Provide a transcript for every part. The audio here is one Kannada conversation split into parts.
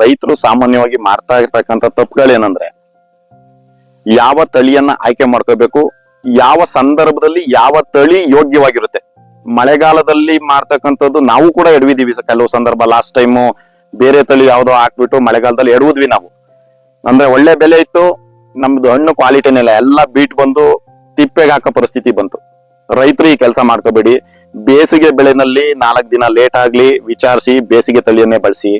ರೈತರು ಸಾಮಾನ್ಯವಾಗಿ ಮಾಡ್ತಾ ಇರ್ತಕ್ಕಂಥ ತಪ್ಪುಗಳೇನಂದ್ರೆ, ಯಾವ ತಳಿಯನ್ನ ಆಯ್ಕೆ ಮಾಡ್ಕೋಬೇಕು, ಯಾವ ಸಂದರ್ಭದಲ್ಲಿ ಯಾವ ತಳಿ ಯೋಗ್ಯವಾಗಿರುತ್ತೆ. ಮಳೆಗಾಲದಲ್ಲಿ ಮಾಡ್ತಕ್ಕಂಥದ್ದು ನಾವು ಕೂಡ ಎಡವಿದೀವಿ ಕೆಲವು ಸಂದರ್ಭ. ಲಾಸ್ಟ್ ಟೈಮು ಬೇರೆ ತಳಿ ಯಾವುದೋ ಹಾಕ್ಬಿಟ್ಟು ಮಳೆಗಾಲದಲ್ಲಿ ಎಡುವುದ್ವಿ ನಾವು. ಅಂದ್ರೆ ಒಳ್ಳೆ ಬೆಲೆ ಇತ್ತು, ನಮ್ದು ಹಣ್ಣು ಕ್ವಾಲಿಟಿನೇ ಇಲ್ಲ ಎಲ್ಲ ಬೀಟ್ ಬಂದು ತಿಪ್ಪೆಗೆ ಹಾಕೋ ಪರಿಸ್ಥಿತಿ ಬಂತು. ರೈತರು ಈ ಕೆಲಸ ಮಾಡ್ಕೋಬೇಡಿ. ಬೇಸಿಗೆ ಬೆಳೆನಲ್ಲಿ ನಾಲ್ಕು ದಿನ ಲೇಟ್ ಆಗ್ಲಿ, ವಿಚಾರಿಸಿ ಬೇಸಿಗೆ ತಳಿಯನ್ನೇ ಬಳಸಿ.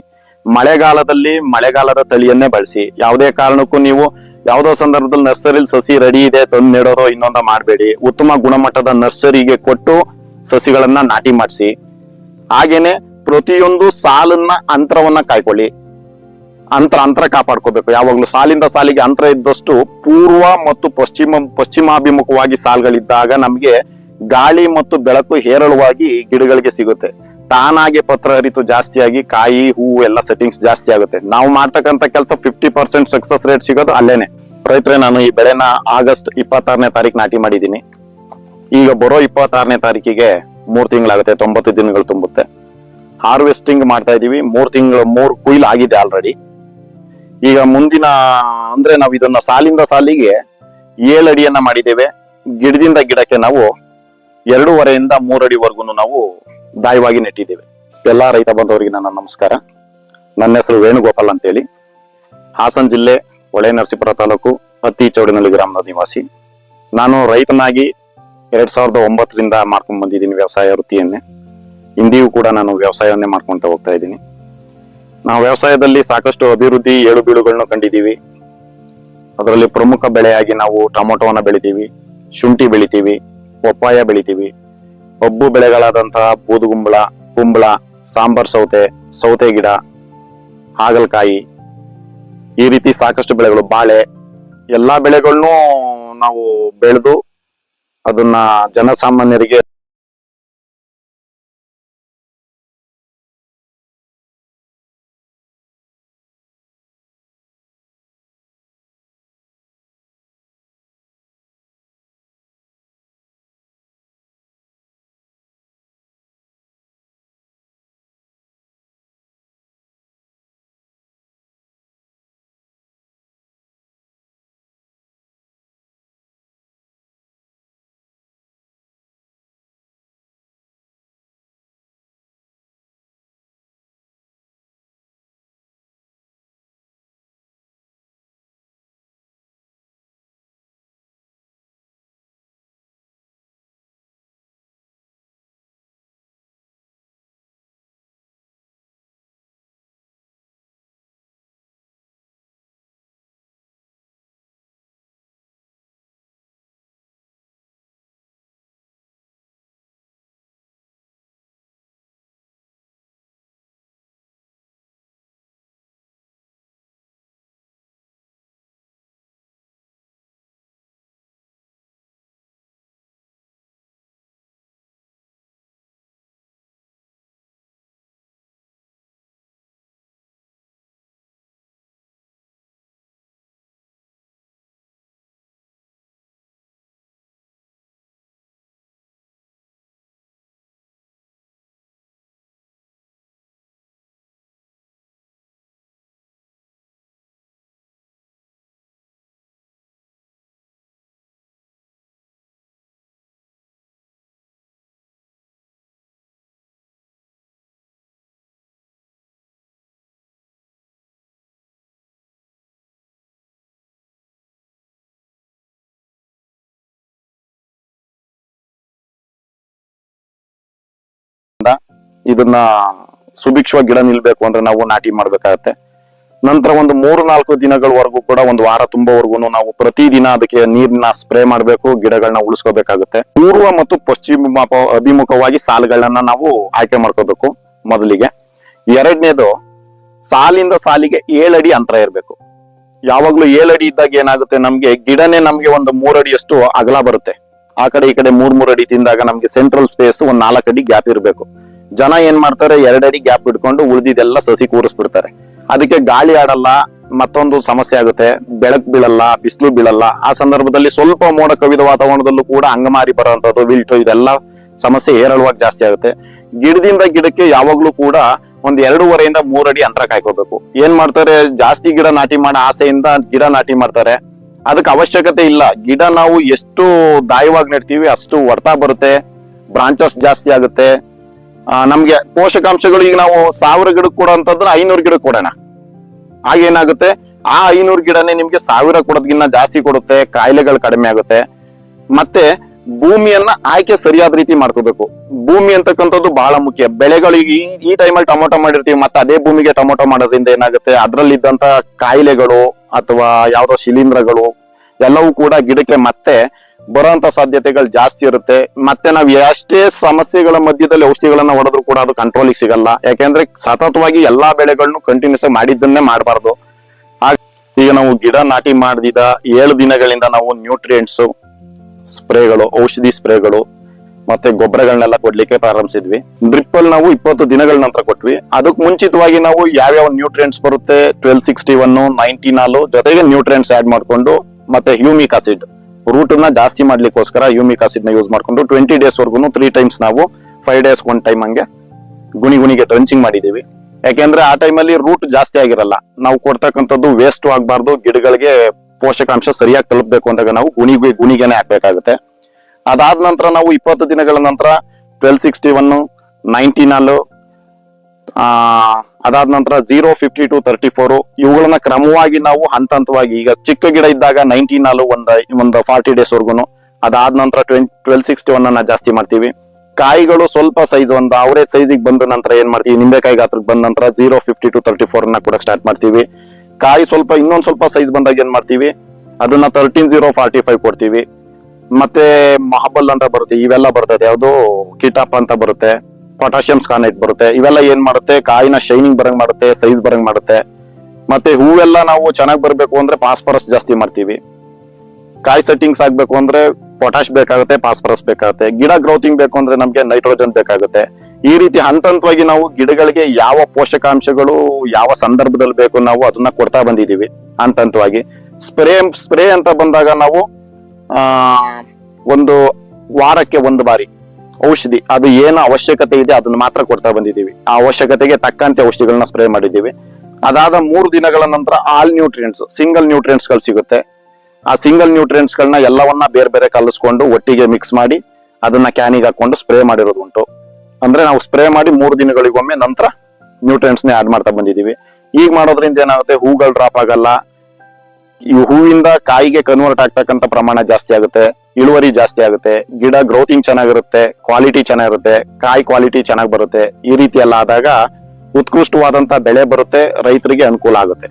ಮಳೆಗಾಲದಲ್ಲಿ ಮಳೆಗಾಲದ ತಳಿಯನ್ನೇ ಬಳಸಿ. ಯಾವುದೇ ಕಾರಣಕ್ಕೂ ನೀವು ಯಾವುದೋ ಸಂದರ್ಭದಲ್ಲಿ ನರ್ಸರಿಲಿ ಸಸಿ ರೆಡಿ ಇದೆ, ತಂದು ನೆಡೋದೋ ಇನ್ನೊಂದ ಮಾಡಬೇಡಿ. ಉತ್ತಮ ಗುಣಮಟ್ಟದ ನರ್ಸರಿಗೆ ಕೊಟ್ಟು ಸಸಿಗಳನ್ನ ನಾಟಿ ಮಾಡಿಸಿ. ಹಾಗೇನೆ ಪ್ರತಿಯೊಂದು ಸಾಲನ್ನ ಅಂತರವನ್ನ ಕಾಯ್ಕೊಳ್ಳಿ. ಅಂತರ ಅಂತರ ಕಾಪಾಡ್ಕೋಬೇಕು. ಯಾವಾಗ್ಲೂ ಸಾಲಿಂದ ಸಾಲಿಗೆ ಅಂತರ ಇದ್ದಷ್ಟು ಪೂರ್ವ ಮತ್ತು ಪಶ್ಚಿಮ, ಪಶ್ಚಿಮಾಭಿಮುಖವಾಗಿ ಸಾಲ್ಗಳಿದ್ದಾಗ ನಮ್ಗೆ ಗಾಳಿ ಮತ್ತು ಬೆಳಕು ಹೇರಳವಾಗಿ ಗಿಡಗಳಿಗೆ ಸಿಗುತ್ತೆ. ತಾನಾಗೆ ಪತ್ರ ಹರಿತು ಜಾಸ್ತಿಯಾಗಿ ಕಾಯಿ ಹೂವು ಎಲ್ಲ ಸೆಟ್ಟಿಂಗ್ಸ್ ಜಾಸ್ತಿ ಆಗುತ್ತೆ. ನಾವು ಮಾಡ್ತಕ್ಕಂಥ ಕೆಲಸ ಫಿಫ್ಟಿ ಪರ್ಸೆಂಟ್ ಸಕ್ಸಸ್ ರೇಟ್ ಸಿಗೋದು ಅಲ್ಲೇನೆ. ರೈತರೆ, ನಾನು ಈ ಬೆಳೆನ ಆಗಸ್ಟ್ ಇಪ್ಪತ್ತಾರನೇ ತಾರೀಕು ನಾಟಿ ಮಾಡಿದ್ದೀನಿ. ಈಗ ಬರೋ ಇಪ್ಪತ್ತಾರನೇ ತಾರೀಕಿಗೆ ಮೂರು ತಿಂಗಳಾಗುತ್ತೆ, ತೊಂಬತ್ತು ದಿನಗಳು ತುಂಬುತ್ತೆ. ಹಾರ್ವೆಸ್ಟಿಂಗ್ ಮಾಡ್ತಾ ಇದೀವಿ ಮೂರು ತಿಂಗಳು, ಮೂರು ಕುಯ್ಲ್ ಆಗಿದೆ ಆಲ್ರೆಡಿ ಈಗ ಮುಂದಿನ, ಅಂದ್ರೆ ನಾವು ಇದನ್ನ ಸಾಲಿಂದ ಸಾಲಿಗೆ ಏಳು ಅಡಿಯನ್ನ ಮಾಡಿದ್ದೇವೆ. ಗಿಡದಿಂದ ಗಿಡಕ್ಕೆ ನಾವು ಎರಡೂವರೆಯಿಂದ ಮೂರು ಅಡಿವರೆಗೂ ನಾವು ದಾಯವಾಗಿ ನೆಟ್ಟಿದ್ದೇವೆ. ಎಲ್ಲಾ ರೈತ ಬಂಧುವರಿಗೆ ನನ್ನ ನಮಸ್ಕಾರ. ನನ್ನ ಹೆಸರು ವೇಣುಗೋಪಾಲ್ ಅಂತೇಳಿ. ಹಾಸನ ಜಿಲ್ಲೆ ಹೊಳೆ ನರಸೀಪುರ ತಾಲೂಕು ಹತ್ತಿ ಚೌಡಿನಳ್ಳಿ ಗ್ರಾಮದ ನಿವಾಸಿ ನಾನು ರೈತನಾಗಿ ಎರಡ್ ಸಾವಿರದ ಒಂಬತ್ತರಿಂದ ಮಾಡ್ಕೊಂಡು ಬಂದಿದ್ದೀನಿ ವ್ಯವಸಾಯ ವೃತ್ತಿಯನ್ನೇ. ಇಂದಿಗೂ ಕೂಡ ನಾನು ವ್ಯವಸಾಯವನ್ನೇ ಮಾಡ್ಕೊಂತ ಹೋಗ್ತಾ ಇದ್ದೀನಿ. ನಾವು ವ್ಯವಸಾಯದಲ್ಲಿ ಸಾಕಷ್ಟು ಅಭಿವೃದ್ಧಿ ಏಳು ಬೀಳುಗಳನ್ನ ಕಂಡಿದ್ದೀವಿ. ಅದರಲ್ಲಿ ಪ್ರಮುಖ ಬೆಳೆಯಾಗಿ ನಾವು ಟೊಮೊಟೊವನ್ನ ಬೆಳಿತೀವಿ, ಶುಂಠಿ ಬೆಳಿತೀವಿ, ಪಪ್ಪಾಯ ಬೆಳಿತೀವಿ ಕಬ್ಬು ಬೆಳೆಗಳಾದಂತಹ ಬೂದುಗುಂಬಳ, ಕುಂಬಳ, ಸಾಂಬಾರ್ ಸೌತೆ ಸೌತೆ ಗಿಡ, ಹಾಗಲಕಾಯಿ, ಈ ರೀತಿ ಸಾಕಷ್ಟು ಬೆಳೆಗಳು, ಬಾಳೆ, ಎಲ್ಲಾ ಬೆಳೆಗಳನ್ನು ನಾವು ಬೆಳೆದು ಅದನ್ನ ಜನಸಾಮಾನ್ಯರಿಗೆ ಇದನ್ನ ಸುಭಿಕ್ಷವಾಗಿ ಗಿಡ ನಿಲ್ಬೇಕು ಅಂದ್ರೆ ನಾವು ನಾಟಿ ಮಾಡ್ಬೇಕಾಗತ್ತೆ. ನಂತರ ಒಂದು ಮೂರು ನಾಲ್ಕು ದಿನಗಳವರೆಗೂ ಕೂಡ ಒಂದು ವಾರ ತುಂಬವರೆಗೂ ನಾವು ಪ್ರತಿದಿನ ಅದಕ್ಕೆ ನೀರನ್ನ ಸ್ಪ್ರೇ ಮಾಡಬೇಕು ಗಿಡಗಳನ್ನ ಉಳಿಸ್ಕೋಬೇಕಾಗುತ್ತೆ. ಪೂರ್ವ ಮತ್ತು ಪಶ್ಚಿಮ ಅಭಿಮುಖವಾಗಿ ಸಾಲುಗಳನ್ನ ನಾವು ಆಯ್ಕೆ ಮಾಡ್ಕೋಬೇಕು ಮೊದಲಿಗೆ. ಎರಡನೇದು, ಸಾಲಿಂದ ಸಾಲಿಗೆ ಏಳಡಿ ಅಂತರ ಇರಬೇಕು. ಯಾವಾಗ್ಲೂ ಏಳಡಿ ಇದ್ದಾಗ ಏನಾಗುತ್ತೆ ನಮ್ಗೆ, ಗಿಡನೇ ನಮ್ಗೆ ಒಂದು ಮೂರಡಿಯಷ್ಟು ಅಗಲ ಬರುತ್ತೆ. ಆ ಕಡೆ ಈ ಕಡೆ ಮೂರ್ ಮೂರ್ ಅಡಿ ತಿಂದಾಗ ನಮ್ಗೆ ಸೆಂಟ್ರಲ್ ಸ್ಪೇಸ್ ಒಂದ್ ನಾಲ್ಕು ಅಡಿ ಗ್ಯಾಪ್ ಇರಬೇಕು. ಜನ ಏನ್ ಮಾಡ್ತಾರೆ, ಎರಡಡಿ ಗ್ಯಾಪ್ ಇಟ್ಕೊಂಡು ಉಳಿದಿದೆಲ್ಲ ಸಸಿ ಕೂರಿಸ್ಬಿಡ್ತಾರೆ. ಅದಕ್ಕೆ ಗಾಳಿ ಆಡಲ್ಲ, ಮತ್ತೊಂದು ಸಮಸ್ಯೆ ಆಗುತ್ತೆ. ಬೆಳಕ್ ಬೀಳಲ್ಲ, ಬಿಸಿಲು ಬೀಳಲ್ಲ. ಆ ಸಂದರ್ಭದಲ್ಲಿ ಸ್ವಲ್ಪ ಮೋಡ ಕವಿದ ವಾತಾವರಣದಲ್ಲೂ ಕೂಡ ಅಂಗಮಾರಿ ಬರುವಂತದ್ದು ವಿಲ್ಟು ಇದೆಲ್ಲ ಸಮಸ್ಯೆ ಹೇರಳವಾಗಿ ಜಾಸ್ತಿ ಆಗುತ್ತೆ. ಗಿಡದಿಂದ ಗಿಡಕ್ಕೆ ಯಾವಾಗ್ಲೂ ಕೂಡ ಒಂದ್ ಎರಡೂವರೆಯಿಂದ ಮೂರಡಿ ಅಂತರ ಕಾಯ್ಕೋಬೇಕು. ಏನ್ ಮಾಡ್ತಾರೆ, ಜಾಸ್ತಿ ಗಿಡ ನಾಟಿ ಮಾಡೋ ಆಸೆಯಿಂದ ಗಿಡ ನಾಟಿ ಮಾಡ್ತಾರೆ. ಅದಕ್ಕೆ ಅವಶ್ಯಕತೆ ಇಲ್ಲ. ಗಿಡ ನಾವು ಎಷ್ಟು ದಾಯವಾಗಿ ನೆಡ್ತೀವಿ ಅಷ್ಟು ಹೊಡ್ತಾ ಬರುತ್ತೆ. ಬ್ರಾಂಚಸ್ ಜಾಸ್ತಿ ಆಗುತ್ತೆ. ನಮ್ಗೆ ಪೋಷಕಾಂಶಗಳು ಈಗ ನಾವು ಸಾವಿರ ಗಿಡಕ್ಕೆ ಅಂತಂದ್ರೆ ಐನೂರು ಗಿಡಕ್ಕೆ ಕೊಡೋಣ. ಆಗ ಏನಾಗುತ್ತೆ? ಆ ಐನೂರು ಗಿಡನೇ ನಿಮ್ಗೆ ಸಾವಿರ ಕೊಡೋದ್ಗಿನ್ನ ಜಾಸ್ತಿ ಕೊಡುತ್ತೆ, ಕಾಯಿಲೆಗಳು ಕಡಿಮೆ ಆಗುತ್ತೆ. ಮತ್ತೆ ಭೂಮಿಯನ್ನ ಆಯ್ಕೆ ಸರಿಯಾದ ರೀತಿ ಮಾಡ್ಕೋಬೇಕು. ಭೂಮಿ ಅಂತಕ್ಕಂಥದ್ದು ಬಹಳ ಮುಖ್ಯ. ಬೆಳೆಗಳಿಗೆ ಈ- ಈ ಟೈಮಲ್ಲಿ ಟೊಮೊಟೊ ಮಾಡಿರ್ತೀವಿ, ಮತ್ತೆ ಅದೇ ಭೂಮಿಗೆ ಟೊಮೊಟೊ ಮಾಡೋದ್ರಿಂದ ಏನಾಗುತ್ತೆ? ಅದ್ರಲ್ಲಿದ್ದಂತ ಕಾಯಿಲೆಗಳು ಅಥವಾ ಯಾವ್ದೋ ಶಿಲೀಂಧ್ರಗಳು ಎಲ್ಲವೂ ಕೂಡ ಗಿಡಕ್ಕೆ ಮತ್ತೆ ಬರೋಂತ ಸಾಧ್ಯತೆಗಳು ಜಾಸ್ತಿ ಇರುತ್ತೆ. ಮತ್ತೆ ನಾವ್ ಎಷ್ಟೇ ಸಮಸ್ಯೆಗಳ ಮಧ್ಯದಲ್ಲಿ ಔಷಧಿಗಳನ್ನ ಹೊಡೆದ್ರು ಕೂಡ ಅದು ಕಂಟ್ರೋಲಿಗೆ ಸಿಗಲ್ಲ. ಯಾಕೆಂದ್ರೆ ಸತತವಾಗಿ ಎಲ್ಲಾ ಬೆಳೆಗಳನ್ನು ಕಂಟಿನ್ಯೂಸ್ ಆಗಿ ಮಾಡಿದ್ದನ್ನೇ ಮಾಡಬಾರ್ದು. ಈಗ ನಾವು ಗಿಡ ನಾಟಿ ಮಾಡಿದ ಏಳು ದಿನಗಳಿಂದ ನಾವು ನ್ಯೂಟ್ರಿಯೆಂಟ್ಸ್ ಸ್ಪ್ರೇಗಳು, ಔಷಧಿ ಸ್ಪ್ರೇಗಳು, ಮತ್ತೆ ಗೊಬ್ಬರಗಳನ್ನೆಲ್ಲ ಕೊಡ್ಲಿಕ್ಕೆ ಪ್ರಾರಂಭಿಸಿದ್ವಿ. ಡ್ರಿಪ್ ನಾವು ಇಪ್ಪತ್ತು ದಿನಗಳ ನಂತರ ಕೊಟ್ವಿ. ಅದಕ್ಕೆ ಮುಂಚಿತವಾಗಿ ನಾವು ಯಾವ್ಯಾವ ನ್ಯೂಟ್ರಿಯೆಂಟ್ಸ್ ಬರುತ್ತೆ? ಟ್ವೆಲ್ ಸಿಕ್ಸ್ಟಿ ಒನ್ ನೈನ್ಟೀನಾಲು ಜೊತೆಗೆ ನ್ಯೂಟ್ರಿಯೆಂಟ್ಸ್ ಆಡ್ ಮಾಡಿಕೊಂಡು, ಮತ್ತೆ ಹ್ಯೂಮಿಕ್ ಆಸಿಡ್ ರೂಟ್ನ ಜಾಸ್ತಿ ಮಾಡ್ಲಿಕ್ಕೋಸ್ಕರ ಯೂಮಿಕ್ ಆಸಿಡ್ನ ಯೂಸ್ ಮಾಡ್ಕೊಂಡು ಟ್ವೆಂಟಿ ಡೇಸ್ ವರ್ಗು ತ್ರೀ ಟೈಮ್ಸ್ ನಾವು ಫೈವ್ ಡೇಸ್ ಒನ್ ಟೈಮ್ ಹಂಗೆ ಗುಣಿ ಗುಣಿಗೆ ಟ್ರಂಚಿಂಗ್ ಮಾಡಿದೀವಿ ಯಾಕೆಂದ್ರೆ ಆ ಟೈಮಲ್ಲಿ ರೂಟ್ ಜಾಸ್ತಿ ಆಗಿರಲ್ಲ. ನಾವು ಕೊಡ್ತಕ್ಕಂಥದ್ದು ವೇಸ್ಟ್ ಆಗಬಾರ್ದು, ಗಿಡಗಳಿಗೆ ಪೋಷಕಾಂಶ ಸರಿಯಾಗಿ ತಲುಪಬೇಕು ಅಂದಾಗ ನಾವು ಗುಣಿಗೆ ಗುಣಿಗೆನೆ ಹಾಕ್ಬೇಕಾಗುತ್ತೆ. ಅದಾದ ನಂತರ ನಾವು ಇಪ್ಪತ್ತು ದಿನಗಳ ನಂತರ ಟ್ವೆಲ್ ಸಿಕ್ಸ್ಟಿ ಒನ್ ಆ ಅದಾದ ನಂತರ zero fifty two thirty four ಇವುಗಳನ್ನ ಕ್ರಮವಾಗಿ ನಾವು ಹಂತ ಹಂತವಾಗಿ ಈಗ ಚಿಕ್ಕ ಗಿಡ ಇದ್ದಾಗ ನೈನ್ಟೀನ್ ಅಲ್ಲೂ ಒಂದ್, ಒಂದು ಫಾರ್ಟಿ ಡೇಸ್ ವರ್ಗುನು. ಅದಾದ ನಂತರ ಟ್ವೆಲ್ ಸಿಕ್ಸ್ಟಿ ಒನ್ ಅನ್ನ ಜಾಸ್ತಿ ಮಾಡ್ತೀವಿ. ಕಾಯಿಗಳು ಸ್ವಲ್ಪ ಸೈಜ್ ಒಂದು ಅವರೇಜ್ ಸೈಜಿಗೆ ಬಂದ ನಂತರ ಏನ್ ಮಾಡ್ತೀವಿ? ನಿಂಬೆಕಾಯಿ ಗಾತ್ರಕ್ಕೆ ಬಂದ ನಂತರ ಜೀರೋ ಫಿಫ್ಟಿ ಟು ತರ್ಟಿ ಫೋರ್ನ ಕೂಡ ಸ್ಟಾರ್ಟ್ ಮಾಡ್ತೀವಿ. ಕಾಯಿ ಸ್ವಲ್ಪ, ಇನ್ನೊಂದ್ ಸ್ವಲ್ಪ ಸೈಜ್ ಬಂದಾಗ ಏನ್ ಮಾಡ್ತೀವಿ? ಅದನ್ನ ತರ್ಟೀನ್ ಜೀರೋ ಫಾರ್ಟಿ ಫೈವ್ ಕೊಡ್ತೀವಿ. ಮತ್ತೆ ಮಹಬಲ್ ಅಂತ ಬರುತ್ತೆ, ಇವೆಲ್ಲ ಬರ್ತದೆ. ಯಾವುದು ಕಿಟಾಪ್ ಅಂತ ಬರುತ್ತೆ. ಪೊಟಾಷಿಯಂ ಸ್ಕಾನೈಟ್ ಬರುತ್ತೆ. ಇವೆಲ್ಲ ಏನ್ ಮಾಡುತ್ತೆ? ಕಾಯಿನ ಶೈನಿಂಗ್ ಬರಂಗ್ ಮಾಡುತ್ತೆ, ಸೈಜ್ ಬರಂಗ್ ಮಾಡುತ್ತೆ. ಮತ್ತೆ ಹೂವೆಲ್ಲ ನಾವು ಚೆನ್ನಾಗಿ ಬರಬೇಕು ಅಂದ್ರೆ ಫಾಸ್ಫರಸ್ ಜಾಸ್ತಿ ಮಾಡ್ತೀವಿ. ಕಾಯಿ ಸೆಟ್ಟಿಂಗ್ಸ್ ಆಗ್ಬೇಕು ಅಂದ್ರೆ ಪೊಟಾಶ್ ಬೇಕಾಗುತ್ತೆ, ಫಾಸ್ಫರಸ್ ಬೇಕಾಗುತ್ತೆ. ಗಿಡ ಗ್ರೋತಿಂಗ್ ಬೇಕು ಅಂದ್ರೆ ನಮ್ಗೆ ನೈಟ್ರೋಜನ್ ಬೇಕಾಗುತ್ತೆ. ಈ ರೀತಿ ಹಂತ ಹಂತವಾಗಿ ನಾವು ಗಿಡಗಳಿಗೆ ಯಾವ ಪೋಷಕಾಂಶಗಳು ಯಾವ ಸಂದರ್ಭದಲ್ಲಿ ಬೇಕು ನಾವು ಅದನ್ನ ಕೊಡ್ತಾ ಬಂದಿದೀವಿ ಹಂತ ಹಂತವಾಗಿ ಸ್ಪ್ರೇ ಸ್ಪ್ರೇ ಅಂತ ಬಂದಾಗ ನಾವು ಒಂದು ವಾರಕ್ಕೆ ಒಂದು ಬಾರಿ ಔಷಧಿ, ಅದು ಏನು ಅವಶ್ಯಕತೆ ಇದೆ ಅದನ್ನ ಮಾತ್ರ ಕೊಡ್ತಾ ಬಂದಿದ್ದೀವಿ. ಆ ಅವಶ್ಯಕತೆಗೆ ತಕ್ಕಂತೆ ಔಷಧಿಗಳನ್ನ ಸ್ಪ್ರೇ ಮಾಡಿದ್ದೀವಿ. ಅದಾದ ಮೂರು ದಿನಗಳ ನಂತರ ಆಲ್ ನ್ಯೂಟ್ರಿಯೆಂಟ್ಸ್ ಸಿಂಗಲ್ ನ್ಯೂಟ್ರಿಯೆಂಟ್ಸ್ಗಳು ಸಿಗುತ್ತೆ. ಆ ಸಿಂಗಲ್ ನ್ಯೂಟ್ರಿಯೆಂಟ್ಸ್ ಗಳನ್ನ ಎಲ್ಲವನ್ನ ಬೇರೆ ಬೇರೆ ಕಲಿಸ್ಕೊಂಡು ಒಟ್ಟಿಗೆ ಮಿಕ್ಸ್ ಮಾಡಿ ಅದನ್ನ ಕ್ಯಾನಿಗೆ ಹಾಕೊಂಡು ಸ್ಪ್ರೇ ಮಾಡಿರೋದು ಉಂಟು. ಅಂದ್ರೆ ನಾವು ಸ್ಪ್ರೇ ಮಾಡಿ ಮೂರು ದಿನಗಳಿಗೊಮ್ಮೆ ನಂತರ ನ್ಯೂಟ್ರಿಯೆಂಟ್ಸ್ ನೇ ಆಡ್ ಮಾಡ್ತಾ ಬಂದಿದ್ದೀವಿ. ಈಗ ಮಾಡೋದ್ರಿಂದ ಏನಾಗುತ್ತೆ? ಹೂಗಳು ಡ್ರಾಪ್ ಆಗಲ್ಲ. ಈ ಹೂವಿಂದ ಕಾಯಿಗೆ ಕನ್ವರ್ಟ್ ಆಗ್ತಕ್ಕಂಥ ಪ್ರಮಾಣ ಜಾಸ್ತಿ ಆಗುತ್ತೆ. ಇಳುವರಿ ಜಾಸ್ತಿ ಆಗುತ್ತೆ, ಗಿಡ ಗ್ರೋತಿಂಗ್ ಚೆನ್ನಾಗಿರುತ್ತೆ ಕ್ವಾಲಿಟಿ ಚೆನ್ನಾಗಿರುತ್ತೆ, ಕಾಯಿ ಕ್ವಾಲಿಟಿ ಚೆನ್ನಾಗಿ ಬರುತ್ತೆ, ಈ ರೀತಿ ಎಲ್ಲ ಆದಾಗ ಉತ್ಕೃಷ್ಟವಾದಂತ ಬೆಳೆ ಬರುತ್ತೆ, ರೈತರಿಗೆ ಅನುಕೂಲ ಆಗುತ್ತೆ.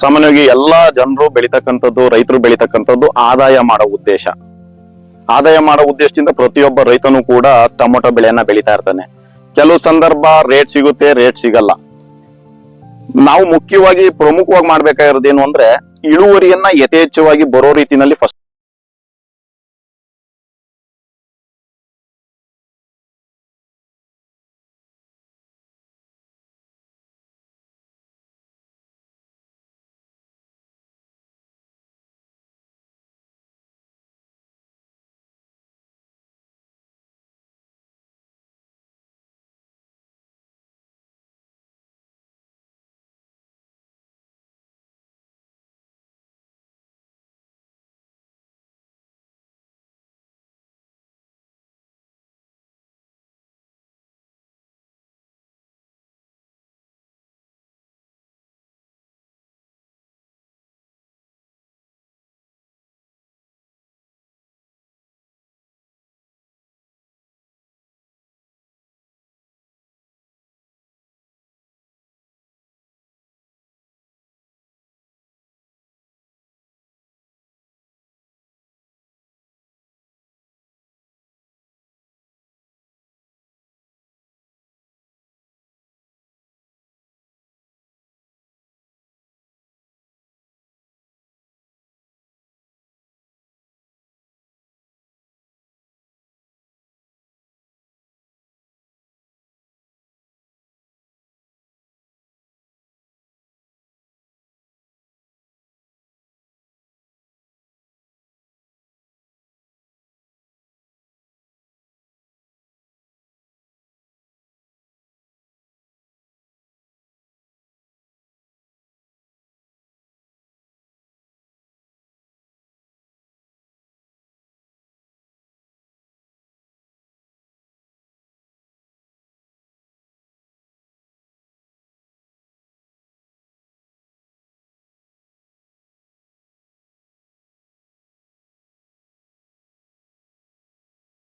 ಸಾಮಾನ್ಯವಾಗಿ ಎಲ್ಲಾ ಜನರು ಬೆಳಿತಕ್ಕಂಥದ್ದು, ರೈತರು ಬೆಳಿತಕ್ಕಂಥದ್ದು ಆದಾಯ ಮಾಡೋ ಉದ್ದೇಶ. ಆದಾಯ ಮಾಡೋ ಉದ್ದೇಶದಿಂದ ಪ್ರತಿಯೊಬ್ಬ ರೈತನು ಕೂಡ ಟೊಮೊಟೊ ಬೆಳೆಯನ್ನ ಬೆಳಿತಾ ಇರ್ತಾನೆ. ಕೆಲವು ಸಂದರ್ಭ ರೇಟ್ ಸಿಗುತ್ತೆ ರೇಟ್ ಸಿಗಲ್ಲ. ನಾವು ಮುಖ್ಯವಾಗಿ ಪ್ರಮುಖವಾಗಿ ಮಾಡ್ಬೇಕಾಗಿರೋದೇನು ಅಂದ್ರೆ ಇಳುವರಿಯನ್ನ ಯಥೇಚ್ಛವಾಗಿ ಬರೋ ರೀತಿನಲ್ಲಿ ಫಸ್ಟ್